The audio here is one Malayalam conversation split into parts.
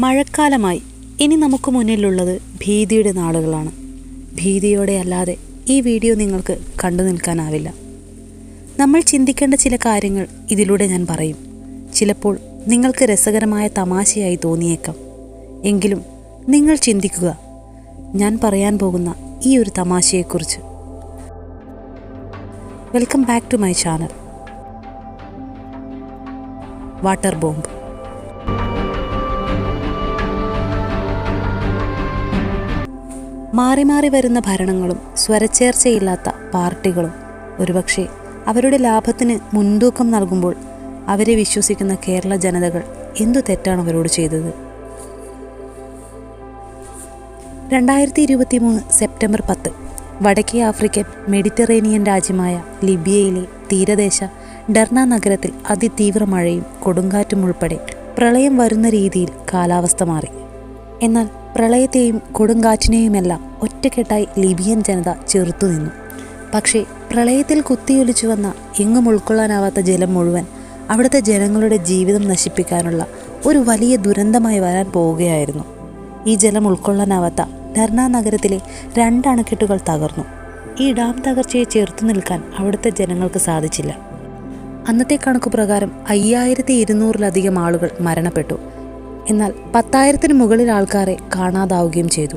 മഴക്കാലമായി ഇനി നമുക്ക് മുന്നിലുള്ളത് ഭീതിയുടെ നാളുകളാണ്. ഭീതിയോടെ അല്ലാതെ ഈ വീഡിയോ നിങ്ങൾക്ക് കണ്ടു നിൽക്കാനാവില്ല. നമ്മൾ ചിന്തിക്കേണ്ട ചില കാര്യങ്ങൾ ഇതിലൂടെ ഞാൻ പറയും. ചിലപ്പോൾ നിങ്ങൾക്ക് രസകരമായ തമാശയായി തോന്നിയേക്കാം. എങ്കിലും നിങ്ങൾ ചിന്തിക്കുക. ഞാൻ പറയാൻ പോകുന്ന ഈ ഒരു തമാശയെക്കുറിച്ച്. Welcome back to my channel. Water bomb. മാറി മാറി വരുന്ന ഭരണങ്ങളും സ്വരച്ചേർച്ചയില്ലാത്ത പാർട്ടികളും. ഒരുപക്ഷെ അവരുടെ ലാഭത്തിന് മുൻതൂക്കം നൽകുമ്പോൾ അവരെ വിശ്വസിക്കുന്ന കേരള ജനതകൾ എന്തു തെറ്റാണ് അവരോട് ചെയ്തത്? രണ്ടായിരത്തി ഇരുപത്തി മൂന്ന് സെപ്റ്റംബർ പത്ത് വടക്കേ ആഫ്രിക്കൻ മെഡിറ്ററേനിയൻ രാജ്യമായ ലിബിയയിലെ തീരദേശ ഡെർണ നഗരത്തിൽ അതിതീവ്ര മഴയും കൊടുങ്കാറ്റും ഉൾപ്പെടെ പ്രളയം വരുന്ന രീതിയിൽ കാലാവസ്ഥ മാറി. എന്നാൽ പ്രളയത്തെയും കൊടുങ്കാറ്റിനെയുമെല്ലാം ഒറ്റക്കെട്ടായി ലിബിയൻ ജനത ചെറുത്തുനിന്നു പക്ഷേ പ്രളയത്തിൽ കുത്തിയൊലിച്ചു വന്ന എങ്ങും ഉൾക്കൊള്ളാനാവാത്ത ജലം മുഴുവൻ അവിടുത്തെ ജനങ്ങളുടെ ജീവിതം നശിപ്പിക്കാനുള്ള ഒരു വലിയ ദുരന്തമായി വരാൻ പോവുകയായിരുന്നു. ഈ ജലം ഉൾക്കൊള്ളാനാവാത്ത ഡർണ നഗരത്തിലെ രണ്ട് അണക്കെട്ടുകൾ തകർന്നു. ഈ ഡാം തകർച്ചയെ ചെറുത്തു നിൽക്കാൻ അവിടുത്തെ ജനങ്ങൾക്ക് സാധിച്ചില്ല. അന്നത്തെ കണക്കു പ്രകാരം അയ്യായിരത്തി ഇരുന്നൂറിലധികം ആളുകൾ മരണപ്പെട്ടു. എന്നാൽ പത്തായിരത്തിന് മുകളിൽ ആൾക്കാരെ കാണാതാവുകയും ചെയ്തു.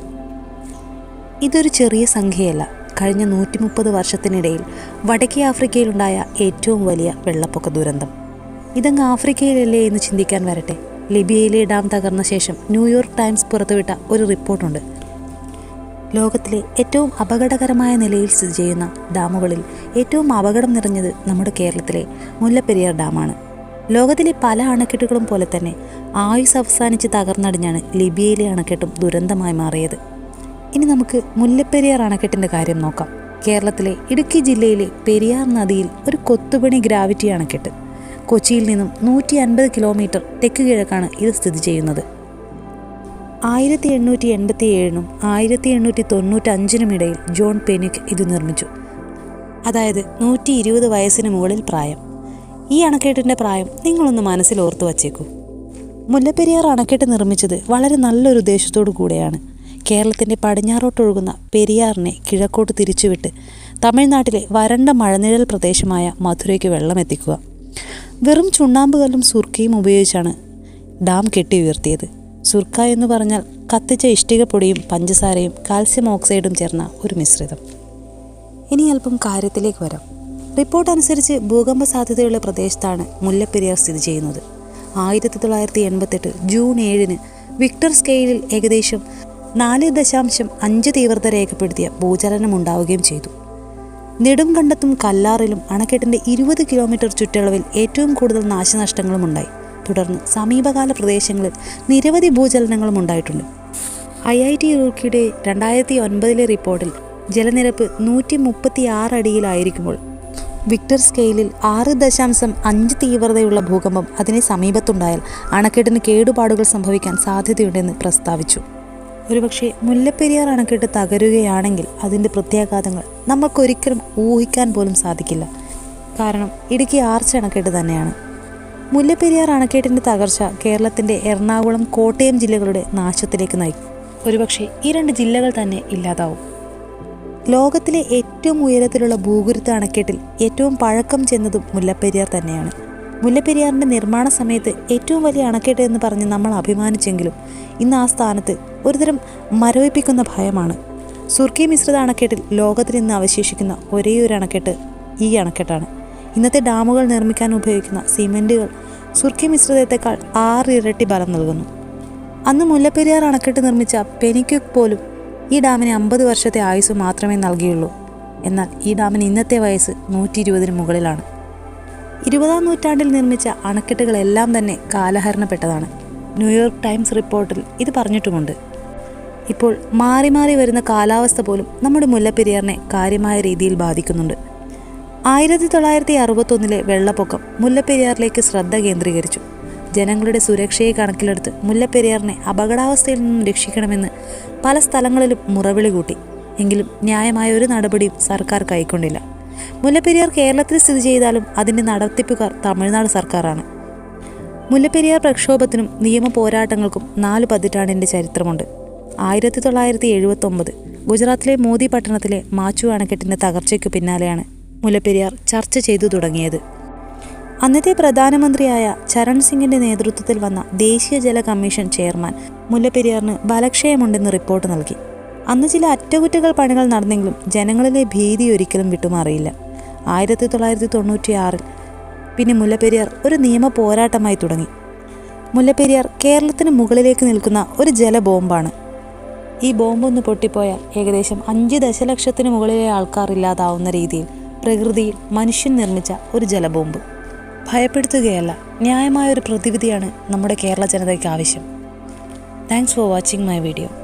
ഇതൊരു ചെറിയ സംഖ്യയല്ല. കഴിഞ്ഞ നൂറ്റി മുപ്പത് വർഷത്തിനിടയിൽ വടക്കേ ആഫ്രിക്കയിലുണ്ടായ ഏറ്റവും വലിയ വെള്ളപ്പൊക്ക ദുരന്തം. ഇതങ്ങ് ആഫ്രിക്കയിലല്ലേ എന്ന് ചിന്തിക്കാൻ വരട്ടെ. ലിബിയയിലെ ഡാം തകർന്ന ശേഷം ന്യൂയോർക്ക് ടൈംസ് പുറത്തുവിട്ട ഒരു റിപ്പോർട്ടുണ്ട്. ലോകത്തിലെ ഏറ്റവും അപകടകരമായ നിലയിൽ സ്ഥിതി ചെയ്യുന്ന ഡാമുകളിൽ ഏറ്റവും അപകടം നിറഞ്ഞത് നമ്മുടെ കേരളത്തിലെ മുല്ലപ്പെരിയാർ ഡാമാണ്. ലോകത്തിലെ പല അണക്കെട്ടുകളും പോലെ തന്നെ ആയുസ് അവസാനിച്ച് തകർന്നടിഞ്ഞാണ് ലിബിയയിലെ അണക്കെട്ടും ദുരന്തമായി മാറിയത്. ഇനി നമുക്ക് മുല്ലപ്പെരിയാർ അണക്കെട്ടിന്റെ കാര്യം നോക്കാം. കേരളത്തിലെ ഇടുക്കി ജില്ലയിലെ പെരിയാർ നദിയിൽ ഒരു കൊത്തുപണി ഗ്രാവിറ്റി അണക്കെട്ട്. കൊച്ചിയിൽ നിന്നും നൂറ്റി അൻപത് കിലോമീറ്റർ തെക്ക് കിഴക്കാണ് ഇത് സ്ഥിതി ചെയ്യുന്നത്. ആയിരത്തി എണ്ണൂറ്റി എൺപത്തി ഏഴിനും ആയിരത്തി എണ്ണൂറ്റി തൊണ്ണൂറ്റഞ്ചിനും ഇടയിൽ ജോൺ പെനിക് ഇത് നിർമ്മിച്ചു. അതായത് നൂറ്റി ഇരുപത് വയസ്സിന് മുകളിൽ പ്രായം. ഈ അണക്കെട്ടിന്റെ പ്രായം നിങ്ങളൊന്ന് മനസ്സിൽ ഓർത്തു വച്ചേക്കൂ. മുല്ലപ്പെരിയാർ അണക്കെട്ട് നിർമ്മിച്ചത് വളരെ നല്ലൊരു ഉദ്ദേശത്തോടു കൂടെയാണ്. കേരളത്തിന്റെ പടിഞ്ഞാറോട്ടൊഴുകുന്ന പെരിയാറിനെ കിഴക്കോട്ട് തിരിച്ചുവിട്ട് തമിഴ്നാട്ടിലെ വരണ്ട മഴനിഴൽ പ്രദേശമായ മധുരയ്ക്ക് വെള്ളം എത്തിക്കുക. വെറും ചുണ്ണാമ്പുകല്ലും സുർക്കയും ഉപയോഗിച്ചാണ് ഡാം കെട്ടി ഉയർത്തിയത്. സുർക്ക എന്ന് പറഞ്ഞാൽ കത്തിച്ച ഇഷ്ടികപ്പൊടിയും പഞ്ചസാരയും കാൽസ്യം ഓക്സൈഡും ചേർന്ന ഒരു മിശ്രിതം. ഇനി അല്പം കാര്യത്തിലേക്ക് വരാം. റിപ്പോർട്ട് അനുസരിച്ച് ഭൂകമ്പ സാധ്യതയുള്ള പ്രദേശത്താണ് മുല്ലപ്പെരിയാർ സ്ഥിതി ചെയ്യുന്നത്. ആയിരത്തി തൊള്ളായിരത്തി എൺപത്തെട്ട് ജൂൺ ഏഴിന് വിക്ടർ സ്കെയിലിൽ ഏകദേശം നാല് ദശാംശം അഞ്ച് തീവ്രത രേഖപ്പെടുത്തിയ ഭൂചലനം ഉണ്ടാവുകയും ചെയ്തു. നെടുംകണ്ടത്തും കല്ലാറിലും അണക്കെട്ടിന്റെ ഇരുപത് കിലോമീറ്റർ ചുറ്റളവിൽ ഏറ്റവും കൂടുതൽ നാശനഷ്ടങ്ങളും ഉണ്ടായി. തുടർന്ന് സമീപകാല പ്രദേശങ്ങളിൽ നിരവധി ഭൂചലനങ്ങളും ഉണ്ടായിട്ടുണ്ട്. ഐ ഐ ടി റൂർക്കിയുടെ രണ്ടായിരത്തി ഒൻപതിലെ റിപ്പോർട്ടിൽ ജലനിരപ്പ് നൂറ്റി മുപ്പത്തി ആറ് അടിയിലായിരിക്കുമ്പോൾ വിക്ടർ സ്കെയിലിൽ ആറ് ദശാംശം അഞ്ച് തീവ്രതയുള്ള ഭൂകമ്പം അതിന് സമീപത്തുണ്ടായാൽ അണക്കെട്ടിന് കേടുപാടുകൾ സംഭവിക്കാൻ സാധ്യതയുണ്ടെന്ന് പ്രസ്താവിച്ചു. ഒരുപക്ഷെ മുല്ലപ്പെരിയാർ അണക്കെട്ട് തകരുകയാണെങ്കിൽ അതിന്റെ പ്രത്യാഘാതങ്ങൾ നമുക്കൊരിക്കലും ഊഹിക്കാൻ പോലും സാധിക്കില്ല. കാരണം ഇടുക്കി ആർച്ച് അണക്കെട്ട് തന്നെയാണ്. മുല്ലപ്പെരിയാർ അണക്കെട്ടിന്റെ തകർച്ച കേരളത്തിന്റെ എറണാകുളം കോട്ടയം ജില്ലകളുടെ നാശത്തിലേക്ക് നയിക്കും. ഒരുപക്ഷെ ഈ രണ്ട് ജില്ലകൾ തന്നെ ഇല്ലാതാവും. ലോകത്തിലെ ഏറ്റവും ഉയരത്തിലുള്ള ഭൂഗുരുത്ത അണക്കെട്ടിൽ ഏറ്റവും പഴക്കം ചെന്നതും മുല്ലപ്പെരിയാർ തന്നെയാണ്. മുല്ലപ്പെരിയാറിന്റെ നിർമ്മാണ സമയത്ത് ഏറ്റവും വലിയ അണക്കെട്ട് എന്ന് പറഞ്ഞ് നമ്മൾ അഭിമാനിച്ചെങ്കിലും ഇന്ന് ആ സ്ഥാനത്ത് ഒരുതരം മരവിപ്പിക്കുന്ന ഭയമാണ്. സുർക്കി മിശ്രിത അണക്കെട്ടിൽ ലോകത്തിൽ ഇന്ന് അവശേഷിക്കുന്ന ഒരേ ഒരു അണക്കെട്ട് ഈ അണക്കെട്ടാണ്. ഇന്നത്തെ ഡാമുകൾ നിർമ്മിക്കാൻ ഉപയോഗിക്കുന്ന സിമെന്റുകൾ സുർക്കി മിശ്രിതത്തെക്കാൾ ആറിരട്ടി ബലം നൽകുന്നു. അന്ന് മുല്ലപ്പെരിയാർ അണക്കെട്ട് നിർമ്മിച്ച പെനിക്യുക് പോലും ഈ ഡാമിന് അമ്പത് വർഷത്തെ ആയുസ് മാത്രമേ നൽകിയുള്ളൂ. എന്നാൽ ഈ ഡാമിന് ഇന്നത്തെ വയസ്സ് നൂറ്റി ഇരുപതിന് മുകളിലാണ്. ഇരുപതാം നൂറ്റാണ്ടിൽ നിർമ്മിച്ച അണക്കെട്ടുകളെല്ലാം തന്നെ കാലഹരണപ്പെട്ടതാണ്. ന്യൂയോർക്ക് ടൈംസ് റിപ്പോർട്ടിൽ ഇത് പറഞ്ഞിട്ടുമുണ്ട്. ഇപ്പോൾ മാറി മാറി വരുന്ന കാലാവസ്ഥ പോലും നമ്മുടെ മുല്ലപ്പെരിയാറിനെ കാര്യമായ രീതിയിൽ ബാധിക്കുന്നുണ്ട്. ആയിരത്തി തൊള്ളായിരത്തി അറുപത്തൊന്നിലെ വെള്ളപ്പൊക്കം മുല്ലപ്പെരിയാറിലേക്ക് ശ്രദ്ധ കേന്ദ്രീകരിച്ചു. ജനങ്ങളുടെ സുരക്ഷയെ കണക്കിലെടുത്ത് മുല്ലപ്പെരിയാറിനെ അപകടാവസ്ഥയിൽ നിന്നും രക്ഷിക്കണമെന്ന് പല സ്ഥലങ്ങളിലും മുറവിളി കൂട്ടി. എങ്കിലും ന്യായമായ ഒരു നടപടിയും സർക്കാർ കൈക്കൊണ്ടില്ല. മുല്ലപ്പെരിയാർ കേരളത്തിൽ സ്ഥിതി ചെയ്താലും അതിന്റെ നടത്തിപ്പുകാർ തമിഴ്നാട് സർക്കാരാണ്. മുല്ലപ്പെരിയാർ പ്രക്ഷോഭത്തിനും നിയമ പോരാട്ടങ്ങൾക്കും നാല് പതിറ്റാണ്ടിന്റെ ചരിത്രമുണ്ട്. ആയിരത്തി തൊള്ളായിരത്തി എഴുപത്തൊമ്പത് ഗുജറാത്തിലെ മോദി പട്ടണത്തിലെ മാച്ചു അണക്കെട്ടിന്റെ തകർച്ചയ്ക്കു പിന്നാലെയാണ് മുല്ലപ്പെരിയാർ ചർച്ച ചെയ്തു തുടങ്ങിയത്. അന്നത്തെ പ്രധാനമന്ത്രിയായ ചരൺ സിംഗിന്റെ നേതൃത്വത്തിൽ വന്ന ദേശീയ ജല കമ്മീഷൻ ചെയർമാൻ മുല്ലപ്പെരിയാറിന് ബലക്ഷയമുണ്ടെന്ന് റിപ്പോർട്ട് നൽകി. അന്ന് ചില അറ്റകുറ്റകൾ പണികൾ നടന്നെങ്കിലും ജനങ്ങളിലെ ഭീതി ഒരിക്കലും വിട്ടുമാറിയില്ല. ആയിരത്തി തൊള്ളായിരത്തി തൊണ്ണൂറ്റിയാറിൽ പിന്നെ മുല്ലപ്പെരിയാർ ഒരു നിയമ പോരാട്ടമായി തുടങ്ങി. മുല്ലപ്പെരിയാർ കേരളത്തിന് മുകളിലേക്ക് നിൽക്കുന്ന ഒരു ജലബോംബാണ് ഈ ബോംബൊന്ന് പൊട്ടിപ്പോയാൽ ഏകദേശം അഞ്ച് ദശലക്ഷത്തിന് മുകളിലെ ആൾക്കാർ ഇല്ലാതാവുന്ന രീതിയിൽ പ്രകൃതിയിൽ മനുഷ്യൻ നിർമ്മിച്ച ഒരു ജലബോംബ്. ഭയപ്പെടുത്തുകയല്ല. ന്യായമായ ഒരു പ്രതിവിധിയാണ് നമ്മുടെ കേരള ജനതയ്ക്ക് ആവശ്യം thanks for watching my video